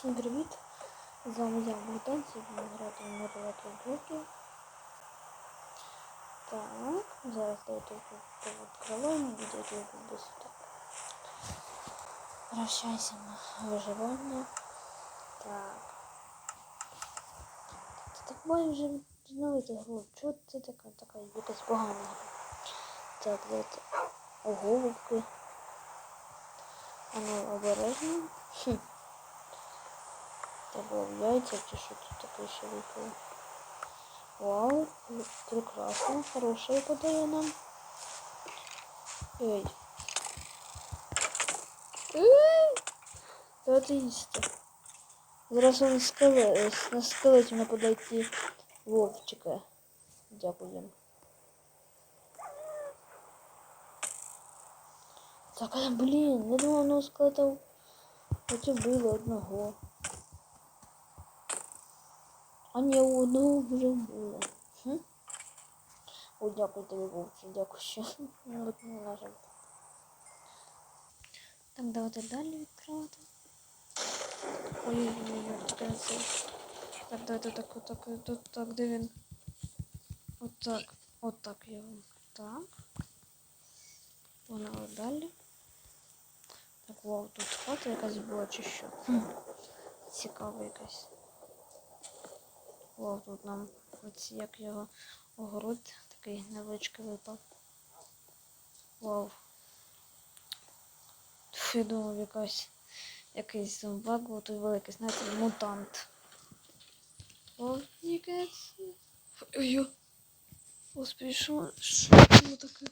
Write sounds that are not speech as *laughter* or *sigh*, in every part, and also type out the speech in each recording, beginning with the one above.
Всім привіт! З вами я Богдан, сьогодні грати в Мирилати блоки. Так, зараз давайте відкриваємо, буде його без так. Прощайся на виживання. Так. Ти так має вже відновити гру. Чого це така, така якась погана гра? Так, давайте. Ого, вовки. А ну обережно. Хм. В яйця чи що тут таке ще випало. Вау, прекрасно, хороше подає нам. Ей. Давайте їсти. Зараз он скеле, на скелеті нападає ті вовчика. Дякуємо. Так, блін, я думав, ну скелета хоч вбили одного. А ні, у одного вже було. Хм? О, дякую тобі, вовче, дякую, що не нажав. Так, давайте далі відкривати. Ой-ой-ой, чекай це. Так, давайте так, отак, тут так, де він? Отак, отак його. Так. Погнали далі. Так, вау, тут хата якась була чи що. Хм. Цікава якась. О, тут нам ось як його огород такий невеличкий випав. Вау. Фу, я думав якась якийсь зомбак, бо тут великий, знаєте, мутант. О, якась. Ой, що, що таке?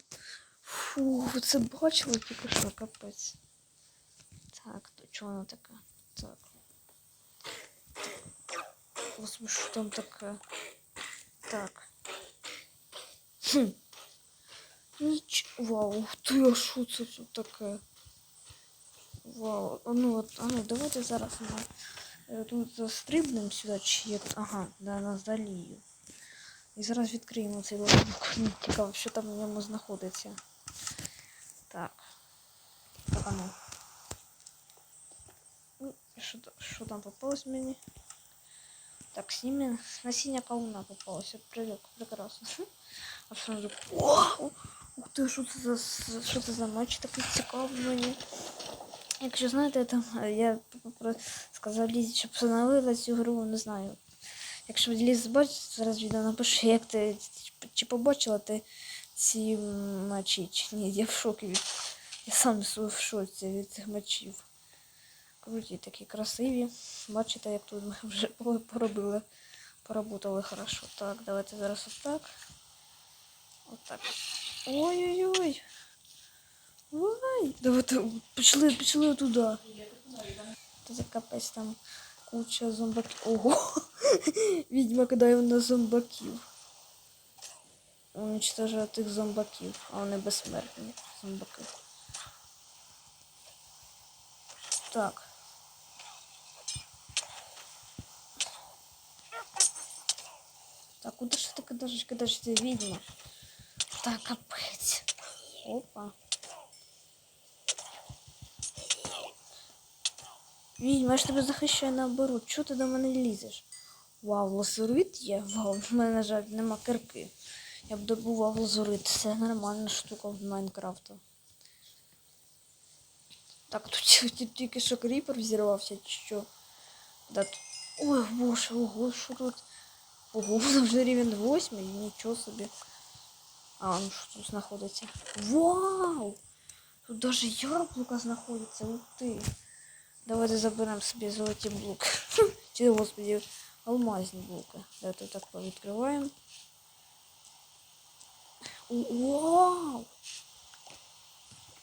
Фу, ви це бачили тільки що, капець. Так, то чого воно таке? Так. Господи, що там таке? Так. Хм. Ніч... Вау, ух ти, а це тут таке? Вау, а ну, от, а ну, давайте зараз ми е, тут застрибнемо сюди, чи як... Ага, да, на залію. І зараз відкриємо цей. Мені цікаво, що там в ньому знаходиться. Так. Так, а ну. Ну, що там попалось мені? Так, с сними. Насіння кауна попалося. Привик, прекрасно. *laughs* А сразу. Вау! Ух ти, що це за що це за матч такий цікавий. Якщо знаєте, там я сказав Лізі, щоб встановила цю гру, не знаю. Якщо Ліз бачить, зараз відео напише, як ти чи побачила ти ці матчі, чи ні, я в шокі. Я сам в шоці від цих матчів. Круті такі красиві. Бачите, як тут ми *laughs* вже поробили. Поработали хорошо. Так, давайте зараз отак. Отак. Ой-ой-ой. Ой. Давайте пішли, пішли туди. Це капець там куча зомбаків. Ого! *laughs* Відьма кидає на зомбаків. Уничтожає тих зомбаків, а вони безсмертні зомбаки. Так. Так, куда ж ти кидаєш, кидаєш ти відьма? Так, капець. Опа. Відьма, я ж тебе захищаю наоборот. Чого ти до мене лізеш? Вау, лазурит є? Вау, в мене, жаль, нема кирки. Я б добував лазурит. Це нормальна штука в Майнкрафту. Так, тут тільки що кріпер взірвався, чи що? Да, тут... Ой, боже, ого, що тут? Ого, воно вже рівень 8, нічого собі. А, ну що тут знаходиться? Вау! Тут даже яблука знаходиться, ух ти. Давайте заберемо собі золоті блоки. *laughs* Чи, господи, алмазні блоки. Давайте так повідкриваємо. Вау!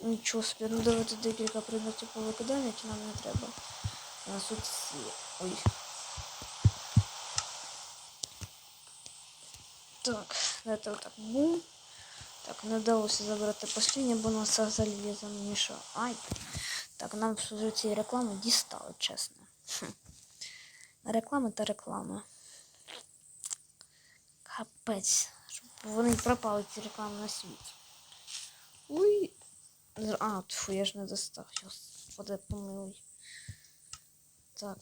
Нічого собі, ну давайте декілька предметів повикидаємо, які нам не треба. У нас тут всі. Ой. Так, давайте отак. Бум. Так, не вдалося забрати посліднє, бо нас залізо мішав. Ай. Так, нам вже ці реклами дістали, чесно. Хм. Реклами та реклами. Капець. Щоб вони пропали ці реклами на світі. Уй. А, тьфу, я ж не достав. Господи, помилуй. Так.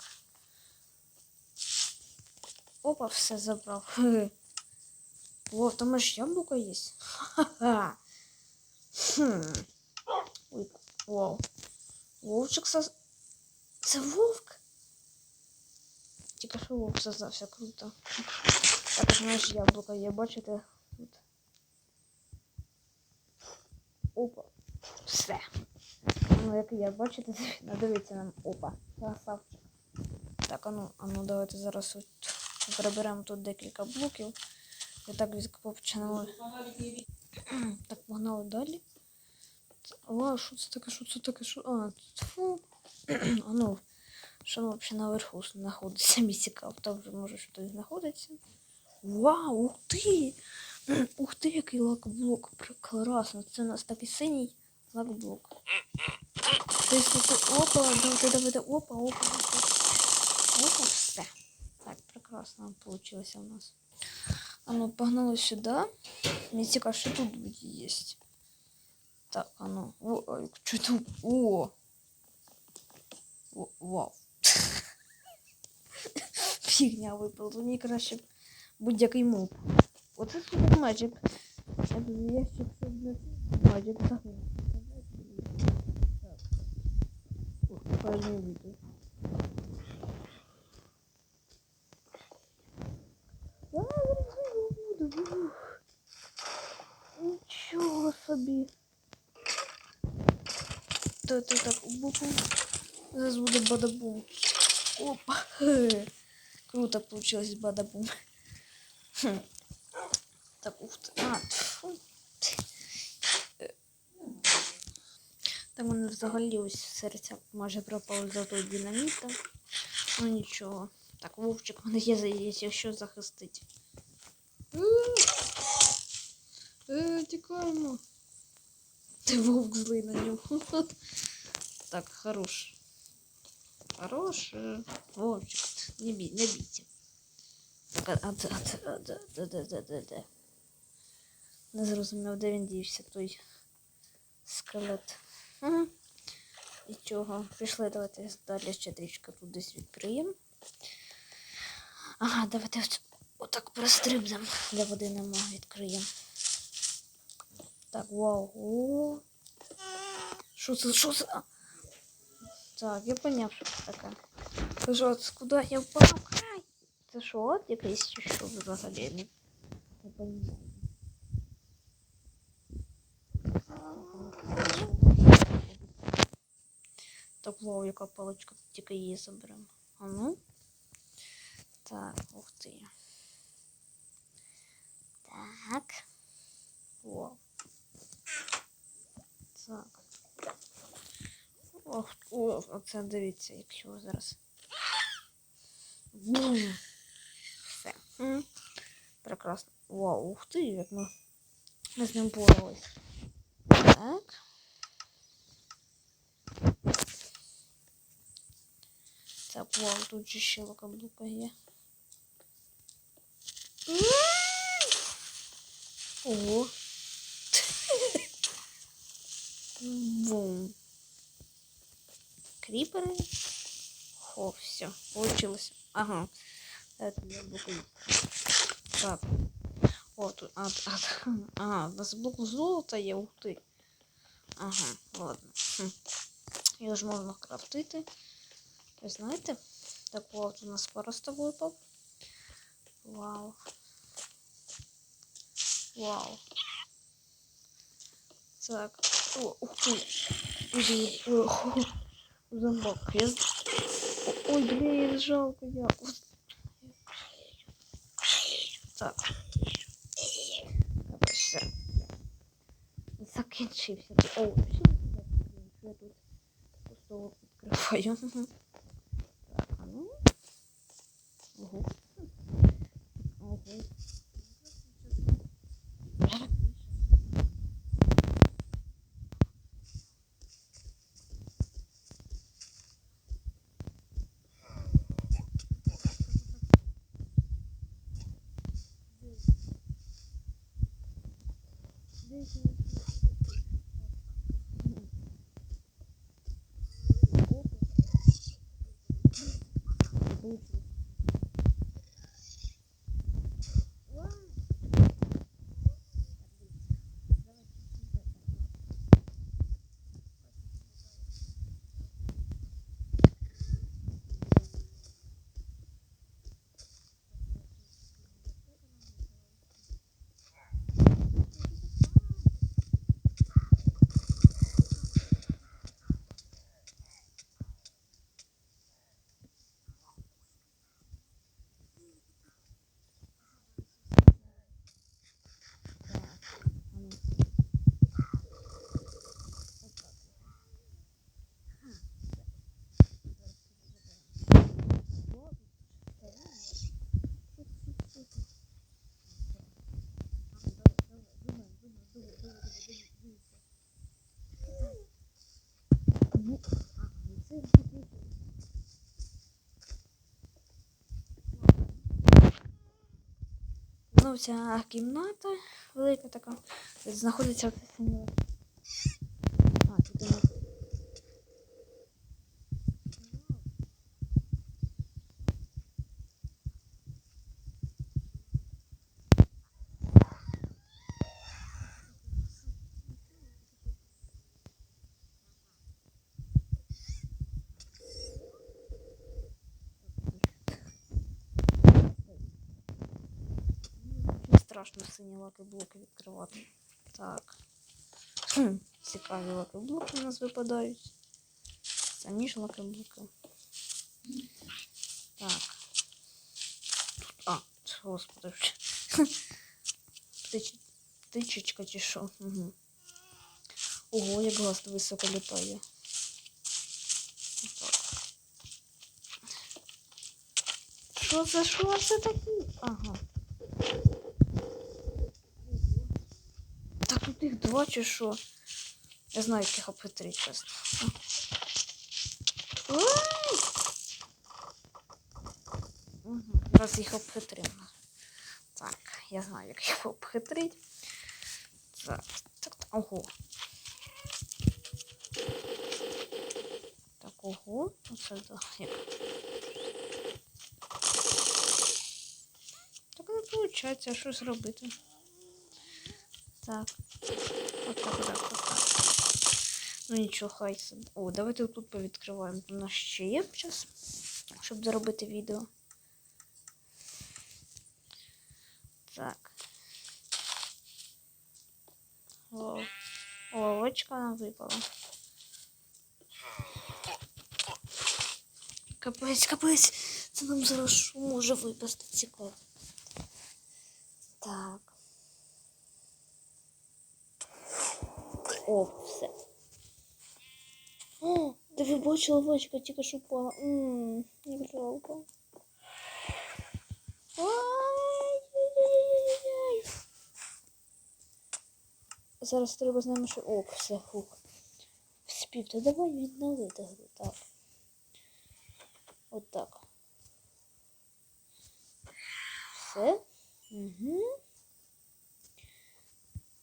Опа, все забрав. *laughs* О, там аж яблуко є. Ха-ха. Хм. Ой, вау. Вовчик соз... Це вовк? Тільки що вовк создався, круто. Так, знаєш, яблуко є, бачите? Тут. Опа. Все. Ну, як я, бачите, *laughs* надивіться нам. Опа. Красавчик. Так, а ну, а ну давайте зараз от переберемо тут декілька блоків. І так починали. *clears throat* Так, погнали далі. О, що це таке, що це таке, що. А, тьфу. *clears throat* А ну, що взагалі наверху знаходиться, мені. Там вже може щось знаходиться. Вау, ух ти! *clears throat* Ух ти, який лакблок. Прекрасно. Це у нас такий синій лакблок. Ти, опа, давайте, давайте, опа, опа, опа. Опа, все. Так, прекрасно получилось у нас. А ну, погнали сюда. Мне цікаво, що тут есть. Так, а ну. О, ой, що тут? О! О, вау. *laughs* Фігня випала. Тут мені краще будь-який моб. Оце супер маджик. Ящик це маджик загнув. Так. О, пожми відео. А, зараз я буду. Нічого собі. То це так буху. Зараз буде бадабум. Опа. Круто получилось бадабум. Так, ух ти. А, тьфу. Там мене взагалі ось серця майже пропало за той динаміта. Ну нічого. Так, вовчик мене є, є, якщо захистить. Е, тікаємо. Ти вовк злий на нього. *laughs* Так, хорош. Хорош. е, Вовчик, не бій, не бійте. Так, а, а, а, а, де, де, де, де, де, де? Не зрозумів, де він дівся, той скелет. Ага. І чого? Пішли, давайте далі ще трішки тут десь відкриємо. Ага, давайте от- отак прострибнемо. Для води нема відкриємо. Так, вау. О. Що це? Що це? А. Так, я поняв, що це таке. Це що, це куди я впав? Хай! Це що, от якийсь чи що взагалі? Не, не понимаю. Так, вау, яка паличка, тільки її заберемо. А ну. Так, ух ти. Так. Вау. Так. Ох, о, оце дивіться, якщо зараз. Бум. Все. М. Прекрасно. Вау, ух ти, як ми, ми з ним боролись. Так. Так, вау, тут же ще лакаблука є. Ого. Бум. Криперы. Хо, все, получилось. Ага. Это я буду. Так. О, тут. А, а, ага, у нас блок золота є, ух ти. Ага, ладно. Хм. Його ж можна крафтити. Ви знаєте? Так, от у нас просто випав. Вау. Вау. Так. О, ух ты. Ой, Зомбак. Я... Ой, блин, жалко я. Так. Закінчився. О, я тут пустого відкриваю. *laughs* Так, а ну. Ого. Mm-hmm. Ну, ця кімната велика така. Знаходиться в синьому. страшно сині лаки блоки відкривати. Так. Хм, *clears throat* цікаві лаки блоки у нас випадають. Самі ж лаки блоки. Так. Тут, а, господи. вже. Птич, *laughs* птичечка чи що? Угу. Ого, як глаз високо літає. Отак. Що за що це таке? Ага. Так тут два чи що? Я знаю, яких обхитрить чесно. Ой! Мгм, Раз їх обхитримо. Так, я знаю, як їх обхитрить. Так, так, так. Ого. Так, ого. Оце да. Як. Так не виходить, а що зробити? Так. Отак, отак, отак. Ну нічого, хай собі. О, давайте тут повідкриваємо. У нас ще є час, щоб доробити відео. Так. О, о, овочка нам випала. Капець, капець. Це нам зараз що може випасти цікаво. Так. О, все. О, ти ви бачила овечка тільки що впала. Ммм, як жалко. Ай-яй-яй-яй-яй. Зараз треба з ними ще. О, все, фух. Спів, то давай відновити гру. Так. От так. Все. Угу.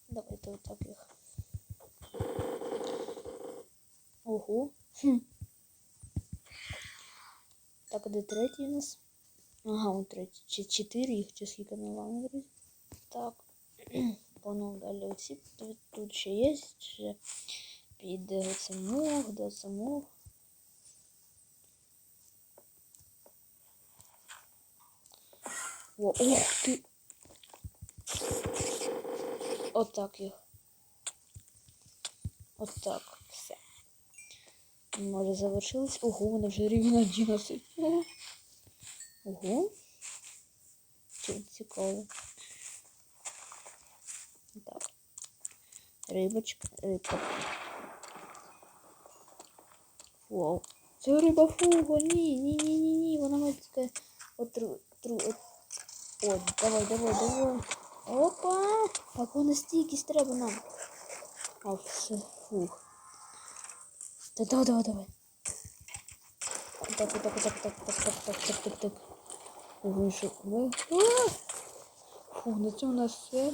Давайте отак їх. Ого. Хм. Так, а де третій у нас? Ага, он третій. Чи чотири їх, чи скільки на вам? Так. *clears throat* Понял, далі оці. Тут, ще є, ще під е, цим мох, де це мох. О, ух ти! Отак їх. Отак. Все. Може завершилось. Ого, вони вже рівень 11. Ого. Це цікаво. Так. Рибочка. Рибка. Вау. Це риба фуго. Ні, ні, ні, ні, ні. Вона має таке отру. Тру, от... Давай, давай, давай. Опа! Так вона стійкість треба нам. А, все, фух. Да, давай, давай, давай. Так, так, так, так, так, так, так, так, так, так, так. Ого, що ви? Фух, на цьому у нас все.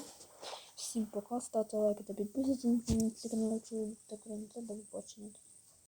Всім пока, ставте лайки та підписуйтесь на цей канал, якщо ви так не до побачення.